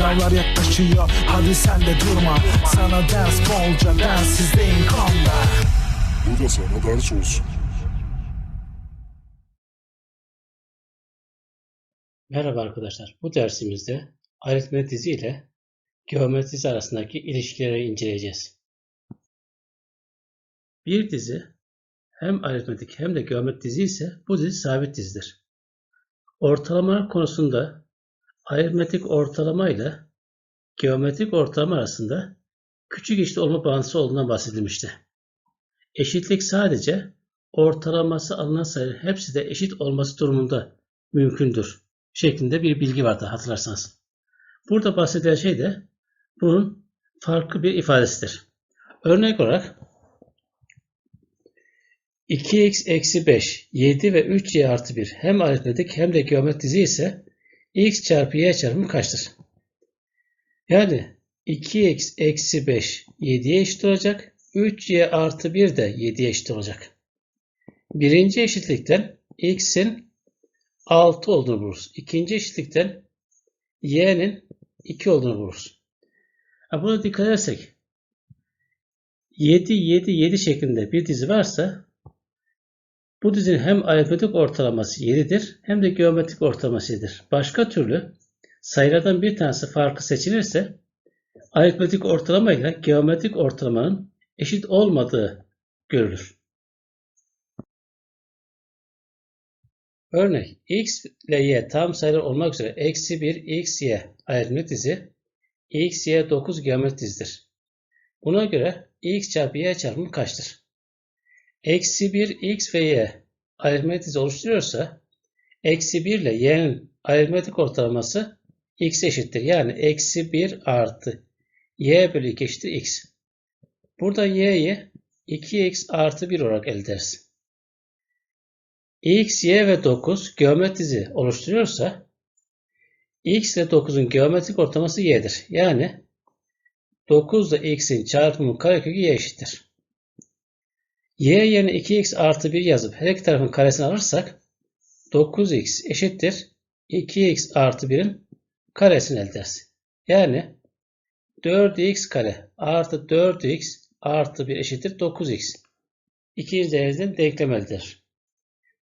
Sınavlar yaklaşıyor hadi sen de durma Sana ders bolca densizdeyim konda Bu da sana ders olsun. Merhaba arkadaşlar. Bu dersimizde aritmetik dizi ile geometri dizi arasındaki ilişkileri inceleyeceğiz. Bir dizi hem aritmetik hem de geometri dizi ise bu dizi sabit dizidir. Ortalamalar konusunda aritmetik ortalama ile geometrik ortalama arasında küçük eşit olma bağıntısı olduğundan bahsedilmişti. Eşitlik sadece ortalaması alınan sayıların hepsi de eşit olması durumunda mümkündür şeklinde bir bilgi vardı hatırlarsanız. Burada bahsedilen şey de bunun farklı bir ifadesidir. Örnek olarak 2x eksi 5, 7 ve 3y artı 1 hem aritmetik hem de geometri dizi ise x çarpı y çarpımı kaçtır? Yani 2x eksi 5 7'ye eşit olacak. 3y artı 1 de 7'ye eşit olacak. Birinci eşitlikten x'in 6 olduğunu buluruz. İkinci eşitlikten y'nin 2 olduğunu buluruz. Buna dikkat edersek 7 7 7 şeklinde bir dizi varsa bu dizinin hem aritmetik ortalaması 7'dir hem de geometrik ortalaması 7'dir. Başka türlü sayılardan bir tanesi farklı seçilirse aritmetik ortalama ile geometrik ortalamanın eşit olmadığı görülür. Örnek x ile y tam sayılar olmak üzere eksi 1 x y aritmetik dizi x y 9 geometrik dizidir. Buna göre x çarpı y çarpımı kaçtır? Eksi 1 x ve y aritmetik dizi oluşturuyorsa eksi 1 ile y'nin aritmetik ortalaması x eşittir. Yani eksi 1 artı y bölü 2 eşittir x. Burada y'yi 2x artı 1 olarak elde ederiz x, y ve 9 geometri dizi oluşturuyorsa x ile 9'un geometrik ortalaması y'dir. Yani 9 ile x'in çarpımı karekökü y eşittir. Y yerine 2x artı 1 yazıp her iki tarafın karesini alırsak 9x eşittir 2x artı 1'in karesini elde ederiz. Yani 4x kare artı 4x artı 1 eşittir 9x. İkinci dereceden denklem elde eder.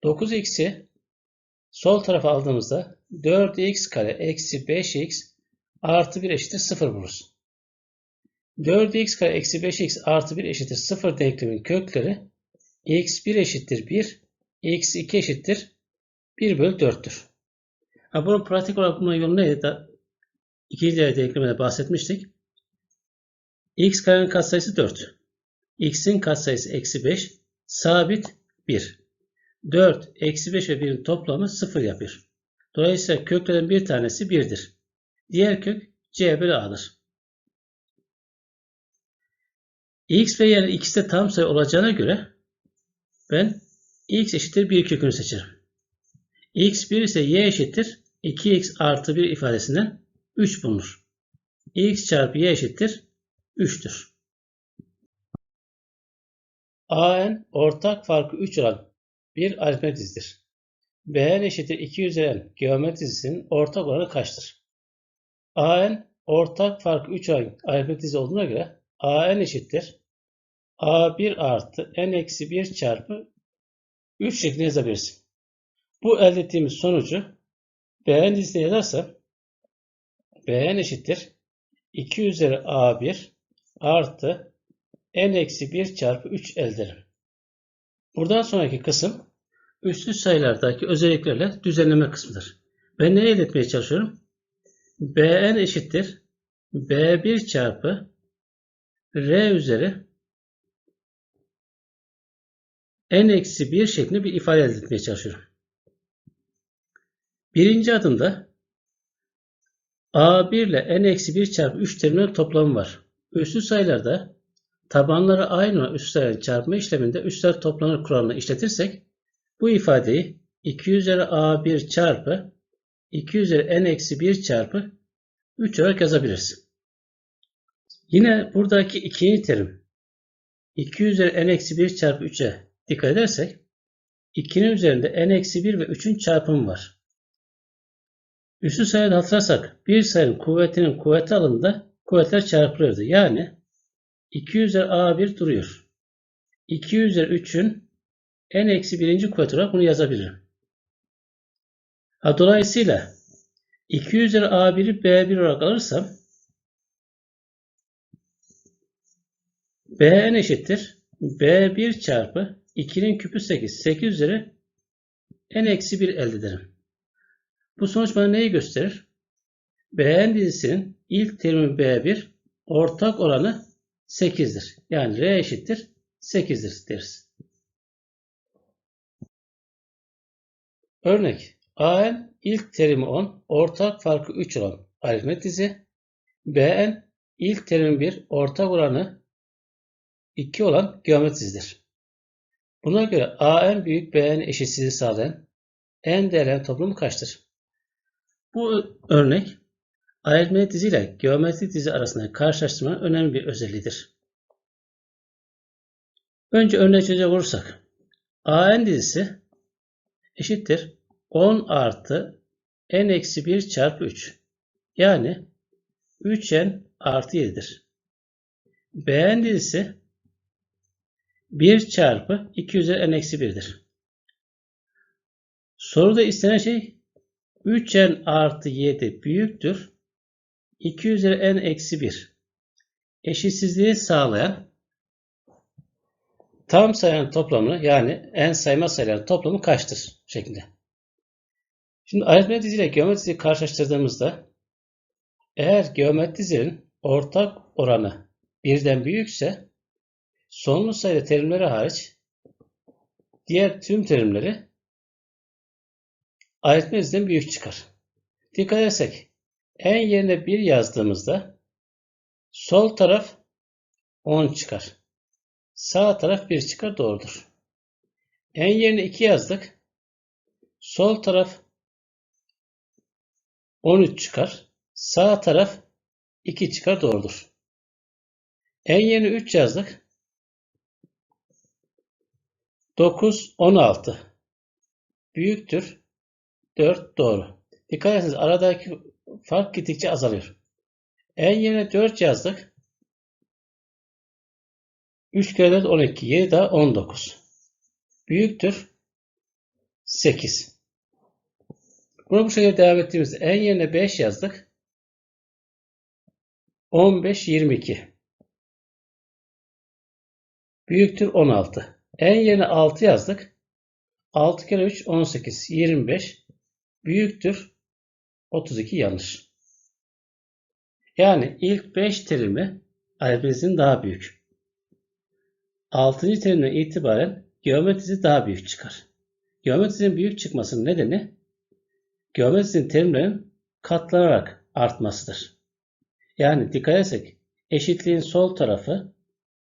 9x'i sol tarafa aldığımızda 4x kare eksi 5x artı 1 eşittir 0 buluruz. 4x kare eksi 5x artı 1 eşittir 0 denklemin kökleri x1 eşittir 1, x2 eşittir 1 bölü 4'tür. Ha, bunun pratik olarak bulma yolu neydi? Da, ikinci değer denkleminde bahsetmiştik. x karenin katsayısı 4. x'in katsayısı eksi 5. Sabit 1. 4, eksi 5 ve 1'in toplamı 0 yapıyor. Dolayısıyla köklerin bir tanesi 1'dir. Diğer kök c bölü a'dır. X ve y'nin ikisi de tam sayı olacağına göre ben x eşittir 1 kökünü seçerim. x 1 ise y eşittir 2x artı 1 ifadesinden 3 bulunur. x çarpı y eşittir 3'tür. AN ortak farkı 3 olan bir aritmetik dizidir. Bn eşittir 2 üzeri n dizisinin ortak oranı kaçtır? An ortak farkı 3 aritmetik dizi olduğuna göre An eşittir A1 artı n eksi 1 çarpı 3 şeklinde yazabiliriz. Bu elde ettiğimiz sonucu Bn dizisine yazarsam Bn eşittir 2 üzeri A1 artı n eksi 1 çarpı 3 elde ederim. Buradan sonraki kısım üstlü sayılardaki özelliklerle düzenleme kısmıdır. Ben ne elde etmeye çalışıyorum? Bn eşittir b1 çarpı r üzeri n eksi 1 şeklinde bir ifade elde etmeye çalışıyorum. Birinci adımda a1 ile n eksi 1 çarpı 3 teriminin toplamı var. Üslü sayılarda tabanları aynı olan üstlerin çarpma işleminde üstler toplanır kuralını işletirsek bu ifadeyi 2 üzeri a1 çarpı 2 üzeri n eksi 1 çarpı 3 olarak yazabiliriz. Yine buradaki ikinci terim 2 üzeri n eksi 1 çarpı 3'e dikkat edersek 2'nin üzerinde n eksi 1 ve 3'ün çarpımı var. Üstü sayıda hatırlarsak bir sayının kuvvetinin kuvveti alındığında kuvvetler çarpılırdı. Yani 2 üzeri A1 duruyor. 2 üzeri 3'ün en eksi birinci kuvveti olarak bunu yazabilirim. Ha, dolayısıyla 2 üzeri A1'i B1 olarak alırsam Bn eşittir. B1 çarpı 2'nin küpü 8. 8 üzeri n eksi 1 elde ederim. Bu sonuç bana neyi gösterir? Bn dizisinin ilk terimi B1 ortak oranı 8'dir. Yani R eşittir 8'dir deriz. Örnek AN ilk terimi 10, ortak farkı 3 olan aritmet dizi. BN ilk terimi 1, ortak oranı 2 olan geometri dizidir. Buna göre AN büyük BN eşitsizliği sağlayan en değerlerin toplamı kaçtır? Bu örnek aritmetik dizi ile geometrik dizi arasındaki karşılaştırmanın önemli bir özelliğidir. Önce örneği çözecek olursak AN dizisi eşittir 10 artı n eksi 1 çarpı 3. Yani 3n artı 7'dir. Bn dizisi 1 çarpı 2 üzeri n eksi 1'dir. Soruda istenen şey 3n artı 7 büyüktür. 2 üzeri n eksi 1. Eşitsizliği sağlayan tam sayının toplamı yani n sayma sayıların toplamı kaçtır şeklinde. Şimdi aritmetik dizi ile geometri karşılaştırdığımızda eğer geometri dizinin ortak oranı birden büyükse sonlu sayıda terimleri hariç diğer tüm terimleri aritmetik diziden büyük çıkar. Dikkat edersek en yerine 1 yazdığımızda sol taraf 10 çıkar. Sağ taraf 1 çıkar doğrudur. En yerine 2 yazdık. Sol taraf 13 çıkar. Sağ taraf 2 çıkar doğrudur. En yerine 3 yazdık. 9, 16. Büyüktür. 4 doğru. Dikkat ederseniz aradaki fark gittikçe azalıyor. En yerine 4 yazdık. 3 kere 4 12. 7 daha 19. Büyüktür. 8. Buna bu şekilde devam ettiğimizde en yerine 5 yazdık. 15, 22. Büyüktür 16. En yerine 6 yazdık. 6 kere 3, 18, 25. Büyüktür 32 yanlış. Yani ilk 5 terimi aritmetin daha büyük. 6. terimden itibaren geometrisi daha büyük çıkar. Geometrisinin büyük çıkmasının nedeni geometrisinin terimlerin katlanarak artmasıdır. Yani dikkat etsek eşitliğin sol tarafı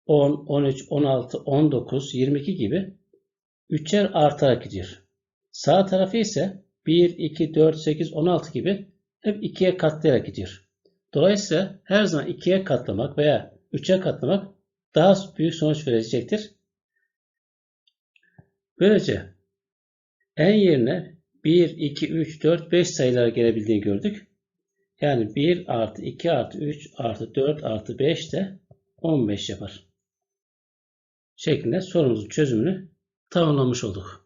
10, 13, 16, 19, 22 gibi üçer artarak gidiyor. Sağ tarafı ise 1, 2, 4, 8, 16 gibi hep ikiye katlayarak gidiyor. Dolayısıyla her zaman ikiye katlamak veya üçe katlamak daha büyük sonuç verecektir. Böylece en yerine 1, 2, 3, 4, 5 sayılara gelebildiğini gördük. Yani 1 artı 2 artı 3 artı 4 artı 5 de 15 yapar. Şeklinde sorumuzun çözümünü tamamlamış olduk.